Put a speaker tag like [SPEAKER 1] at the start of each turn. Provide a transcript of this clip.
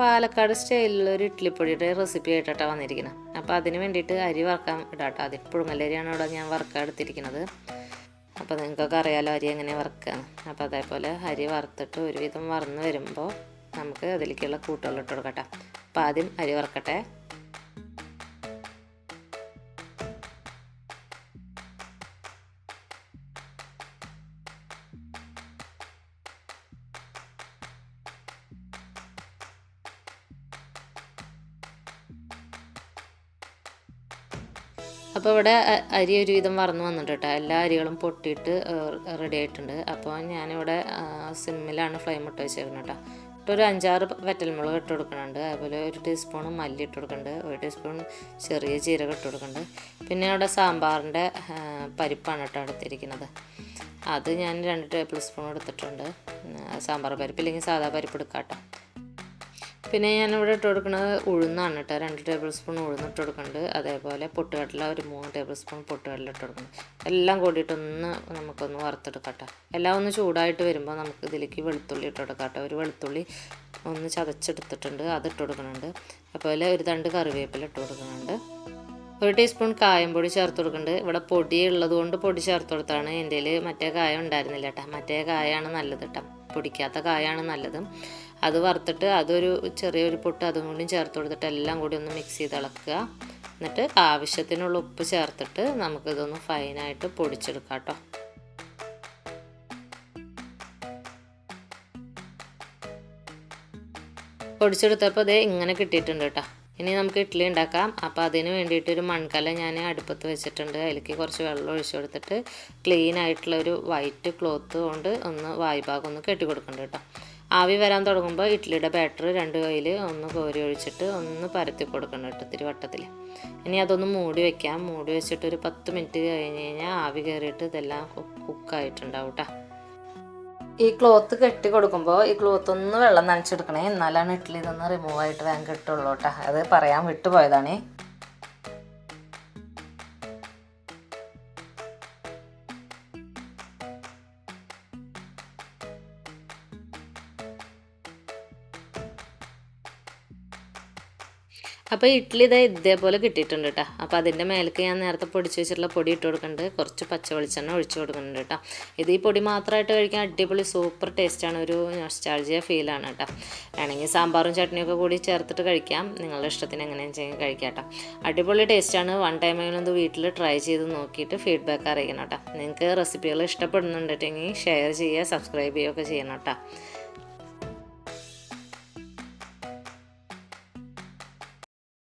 [SPEAKER 1] പാലക്കാട് സ്റ്റൈലിലുള്ള ഒരു ഇഡ്ഡലിപ്പൊടിയുടെ റെസിപ്പി ആയിട്ടാണ് വന്നിരിക്കുന്നത് അപ്പോൾ അതിന് വേണ്ടിയിട്ട് അരി വറുക്കാൻ ഇടാട്ടോ. അതിൽ പുഴുങ്ങലരിയാണ് ഇവിടെ ഞാൻ വറുക്കാൻ എടുത്തിരിക്കുന്നത്. അപ്പോൾ നിങ്ങൾക്കൊക്കെ അറിയാലോ അരി എങ്ങനെ വറുക്കുക അപ്പോൾ അതേപോലെ അരി വറുത്തിട്ട് ഒരുവിധം വറന്ന് വരുമ്പോൾ നമുക്ക് അതിലേക്കുള്ള കൂട്ടുകൾ ഇട്ട് കൊടുക്കട്ടെ. അപ്പോൾ ആദ്യം അരി വറുക്കട്ടെ. അപ്പോൾ ഇവിടെ അരി ഒരുവിധം വറന്ന് വന്നിട്ട് കേട്ടോ. എല്ലാ അരികളും പൊട്ടിയിട്ട് റെഡി ആയിട്ടുണ്ട്. അപ്പോൾ ഞാനിവിടെ സിമ്മിലാണ് ഫ്ലെയിം ഇട്ട് വെച്ചേക്കുന്നത് കേട്ടോ. ഒരു അഞ്ചാറ് വറ്റൽമുളക് ഇട്ട് കൊടുക്കുന്നുണ്ട്. അതുപോലെ ഒരു ടീസ്പൂൺ മല്ലി ഇട്ട് കൊടുക്കുന്നുണ്ട്. ഒരു ടീസ്പൂൺ ചെറിയ ജീരകം ഇട്ട് കൊടുക്കുന്നുണ്ട്. പിന്നെ അവിടെ സാമ്പാറിന്റെ പരിപ്പാണ് കേട്ടോ എടുത്തിരിക്കുന്നത്. അത് ഞാൻ രണ്ട് ടേബിൾ സ്പൂൺ എടുത്തിട്ടുണ്ട് സാമ്പാർ പരിപ്പ് ഇല്ലെങ്കിൽ സാധാ പരിപ്പ് എടുക്കാം കേട്ടോ. പിന്നെ ഞാൻ ഇവിടെ ഇട്ട് കൊടുക്കുന്നത് ഉഴുന്നാണ് കേട്ടോ. രണ്ട് ടേബിൾ സ്പൂൺ ഉഴുന്ന് ഇട്ട് കൊടുക്കുന്നുണ്ട്. അതേപോലെ പൊട്ടുകടല ഒരു മൂന്ന് ടേബിൾ സ്പൂൺ പൊട്ടുകടല ഇട്ട് കൊടുക്കുന്നുണ്ട് എല്ലാം കൂടിയിട്ടൊന്ന് നമുക്കൊന്ന് വറുത്തെടുക്കട്ടെ എല്ലാം ഒന്ന് ചൂടായിട്ട് വരുമ്പോൾ നമുക്ക് ഇതിലേക്ക് വെളുത്തുള്ളി ഇട്ട് കൊടുക്കാം ഒരു വെളുത്തുള്ളി ഒന്ന് ചതച്ചെടുത്തിട്ടുണ്ട്. അത് ഇട്ട് കൊടുക്കുന്നുണ്ട്. അതുപോലെ ഒരു തണ്ട് കറിവേപ്പില ഇട്ട് കൊടുക്കുന്നുണ്ട്. ഒരു ടീസ്പൂൺ കായം പൊടി ചേർത്ത് കൊടുക്കുന്നുണ്ട് ഇവിടെ പൊടി ഉള്ളത് കൊണ്ട് പൊടി ചേർത്ത് കൊടുത്താണ്. എന്റെ മറ്റേ കായം ഉണ്ടായിരുന്നില്ല കേട്ടോ മറ്റേ കായാണ് നല്ലത് കേട്ടോ പൊടിക്കാത്ത കായാണ് നല്ലത്. അത് വറുത്തിട്ട് അതൊരു ചെറിയൊരു പൊട്ട് അതും കൂടി ചേർത്ത് കൊടുത്തിട്ട് എല്ലാം കൂടി ഒന്ന് മിക്സ് ചെയ്ത് ഇളക്കുക. എന്നിട്ട് ആവശ്യത്തിനുള്ള ഉപ്പ് ചേർത്തിട്ട് നമുക്കിതൊന്ന് ഫൈനായിട്ട് പൊടിച്ചെടുക്കാം കേട്ടോ പൊടിച്ചെടുത്തപ്പോൾ അതേ ഇങ്ങനെ കിട്ടിയിട്ടുണ്ട് കേട്ടോ ഇനി നമുക്ക് ഇഡ്ഡലി ഉണ്ടാക്കാം. അപ്പോൾ അതിന് വേണ്ടിയിട്ട് ഒരു മൺകല ഞാൻ അടുപ്പത്ത് വെച്ചിട്ടുണ്ട്. അതിലേക്ക് കുറച്ച് വെള്ളം ഒഴിച്ചു കൊടുത്തിട്ട് ക്ലീൻ ആയിട്ടുള്ള ഒരു വൈറ്റ് ക്ലോത്ത് കൊണ്ട് ഒന്ന് വായ്പാകം ഒന്ന് കെട്ടി കൊടുക്കുന്നുണ്ട് കേട്ടോ. ആവി വരാൻ തുടങ്ങുമ്പോൾ ഇഡ്ഡലിയുടെ ബാറ്റർ രണ്ട് കയ്യിൽ ഒന്ന് കോരി ഒഴിച്ചിട്ട് ഒന്ന് പരത്തി കൊടുക്കണം കേട്ടോ തിരുവട്ടത്തിൽ വട്ടത്തിൽ ഇനി അതൊന്ന് മൂടി വെക്കാം. മൂടി വെച്ചിട്ട് ഒരു പത്ത് മിനിറ്റ് കഴിഞ്ഞ് കഴിഞ്ഞാൽ ആവി കയറിയിട്ട് ഇതെല്ലാം കുക്കായിട്ടുണ്ടാവും കേട്ടോ. ഈ ക്ലോത്ത് കെട്ടി കൊടുക്കുമ്പോൾ ഈ ക്ലോത്ത് ഒന്ന് വെള്ളം നനച്ചെടുക്കണേ. എന്നാലാണ് ഇഡ്ഡലി ഇതൊന്ന് റിമൂവ് ആയിട്ട് വേഗം കിട്ടുള്ളൂ കേട്ടോ അത് പറയാൻ വിട്ടുപോയതാണേ. അപ്പോൾ ഇഡ്ഡലി ഇതേ ഇതേപോലെ കിട്ടിയിട്ടുണ്ട് കേട്ടോ അപ്പോൾ അതിന്റെ മേലേക്ക് ഞാൻ നേരത്തെ പൊടിച്ച് വെച്ചിട്ടുള്ള പൊടി ഇട്ട് കൊടുക്കുന്നുണ്ട് കുറച്ച് പച്ച വെളിച്ചെണ്ണ ഒഴിച്ച് കൊടുക്കുന്നുണ്ട് കേട്ടോ ഇത് ഈ പൊടി മാത്രമായിട്ട് കഴിക്കാൻ അടിപൊളി സൂപ്പർ ടേസ്റ്റാണ് ഒരു നൊസ്റ്റാൾജിയ ഫീലാണ് കേട്ടോ വേണമെങ്കിൽ സാമ്പാറും ചട്നിയൊക്കെ കൂടി ചേർത്തിട്ട് കഴിക്കാം. നിങ്ങളുടെ ഇഷ്ടത്തിന് എങ്ങനെയും വെച്ചാൽ കഴിക്കാം കേട്ടോ അടിപൊളി ടേസ്റ്റാണ് വൺ ടൈമെങ്കിലും ഇത് വീട്ടിൽ ട്രൈ ചെയ്ത് നോക്കിയിട്ട് ഫീഡ്ബാക്ക് അറിയിക്കണം കേട്ടോ നിങ്ങൾക്ക് റെസിപ്പികൾ ഇഷ്ടപ്പെടുന്നുണ്ടെങ്കിൽ ഷെയർ ചെയ്യുക സബ്സ്ക്രൈബ് ചെയ്യുകയൊക്കെ ചെയ്യണം കേട്ടോ